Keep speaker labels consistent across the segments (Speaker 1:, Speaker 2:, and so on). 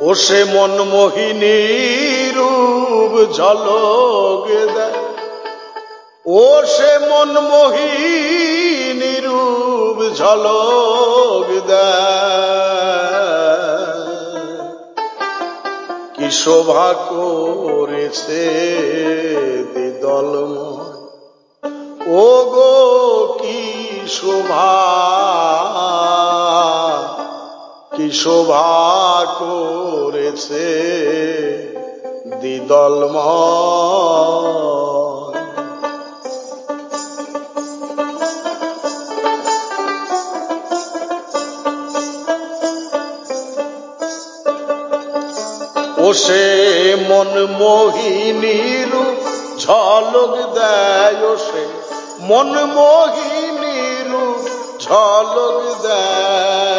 Speaker 1: ও সে মন মোহিনী রূপ ঝলক দেয়। ও সে মন মোহিনী রূপ ঝলক দেয়। কি শোভা করেছে দিদলময় ও গো, কি শোভা কি শোভা করেছে দিদলময় ও মন মোহিনীর ঝলক দেয় সে মন মোহিনীর ঝলক দেয়।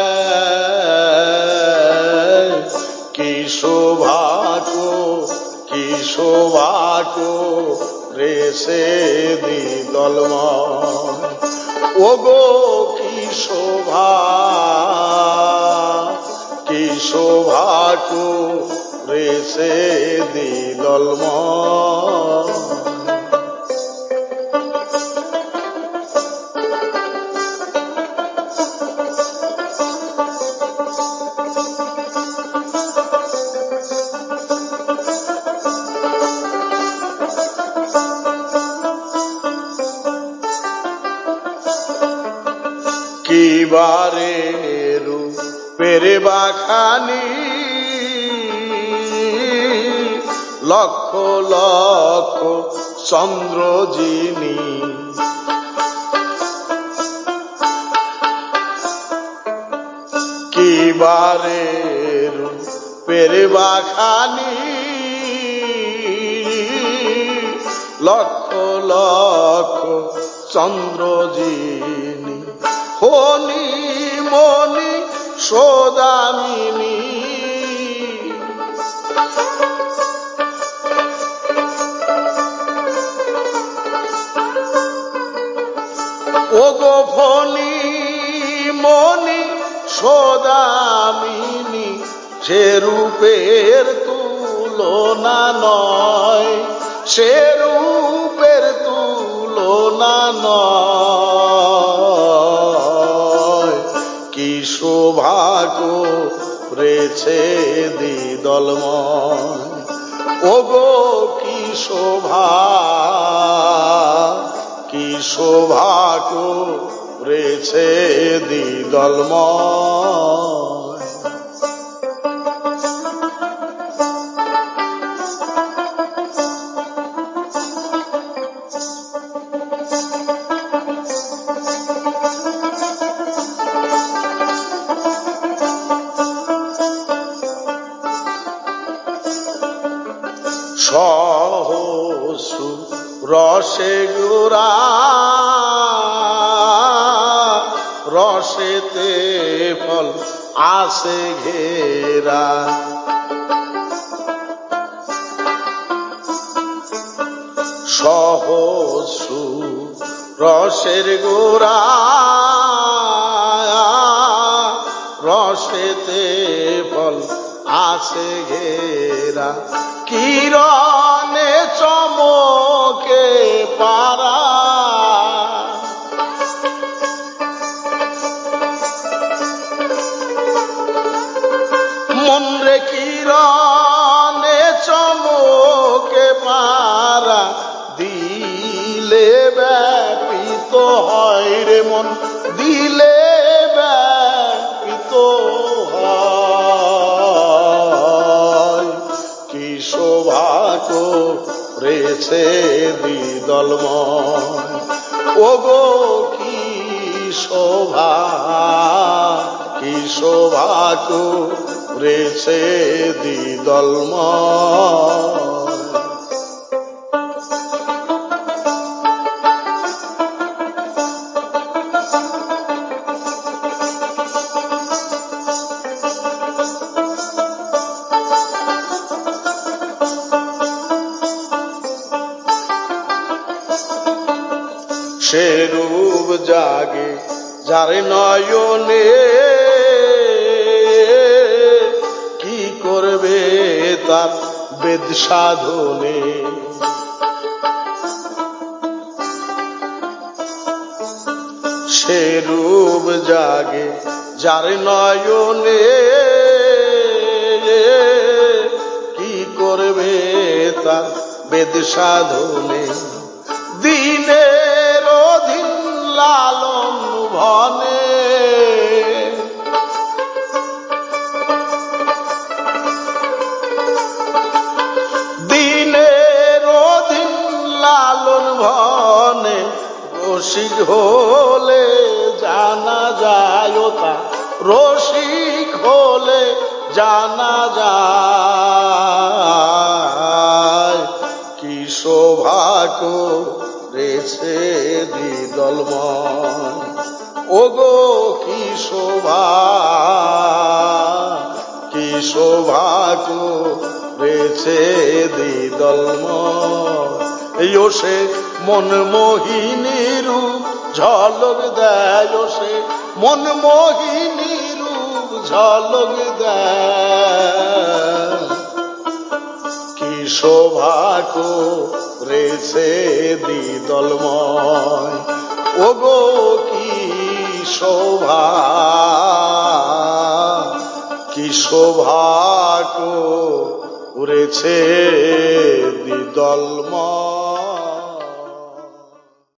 Speaker 1: কি শোভা কো শোভাটো রে সে দিদলময় ও গো কি শোভা কি শোভাটো রে সে দিদলময় কিবারে রূপের বাখানি? লক্ষ লক্ষ চন্দ্র যিনি কিবারে রূপের বাখানি? লক্ষ লক্ষ চন্দ্র যিনি হনি মনি, সোদামিনী। ও গো ফনি মনি, সোদামিনী সে রূপের তুলনা নয়, সে রূপের তুলনা নয়। কি সৌভাগ্য রেছে দিদলময়। ও গো কি শোভা কি সৌভাগ্য রেছে দিদলময়। সহসু রসে গোরা রসেতে ফল আসে ঘেরা। সহসু রসের গোরা রসেতে ফল আসে ঘেরা। কিরণে চমকে পারা মন রে কিরণে চমকে পারা দিলে ব্যাপিত হয় রে মন। রেছে দিদলময় ও গো কি শোভা কি সৌভাগ্য রেছে দিদলময় সে রূপ জাগে, যার নয়নে কি করবে তার বেদ সাধনে? সে রূপ জাগে, যার নয়নে কি করবে তার বেদ সাধনে? দিনের ভনে রসিক হলে জানা যায় তা। রসিক হলে জানা যায় কি সৌভাগ্য রেছে দিদলময় ওগো কি শোভা, কি সৌভাগ্য রেছে দিদলময় এই ও সে মন মোহিনী রূপ ঝলক দেয় সে। মন মোহিনী রূপ ঝলক দেয়। কি শোভাক রেছে দিদলময় ওগো, কি শোভা, কি শোভাক উড়েছে দিদলময়